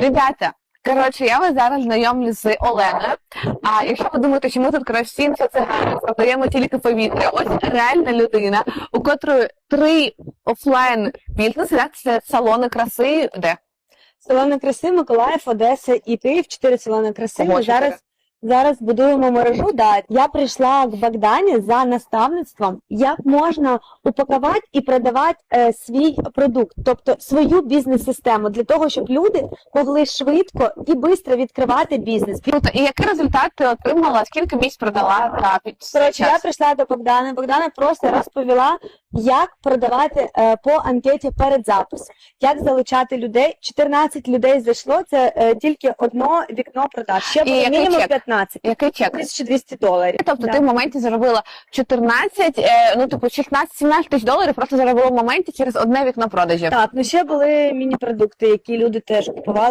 Ребята, коротше, я вас зараз знайомлю з Оленою. А якщо ви думаєте, що ми тут коротше, всім соціально продаємо тільки повітря, ось реальна людина, у котрої три офлайн бізнеси, так, це салони краси, де? Салони краси, Миколаїв, Одеса і Київ. Чотири салони краси. Ми зараз, зараз будуємо мережу. Да. Я прийшла к Богдані за наставництвом, як можна упакувати і продавати е, свій продукт, тобто свою бізнес-систему, для того, щоб люди могли швидко і швидко відкривати бізнес. Круто. І який результат ти отримала? Скільки місць продала під Коротше, я прийшла до Богдани. Богдана просто розповіла, як продавати е, по анкеті перед записом, як залучати людей. 14 людей зайшло. Це е, тільки одно вікно продаж. Ще було який мінімум чек? 15. Який чек? 1200 доларів. Тобто Да. ти в моменті заробила 14, е, ну типу 16-17 тисяч доларів просто заробила в моменті через одне вікно продажів. Так, ну ще були міні-продукти, які люди теж купували.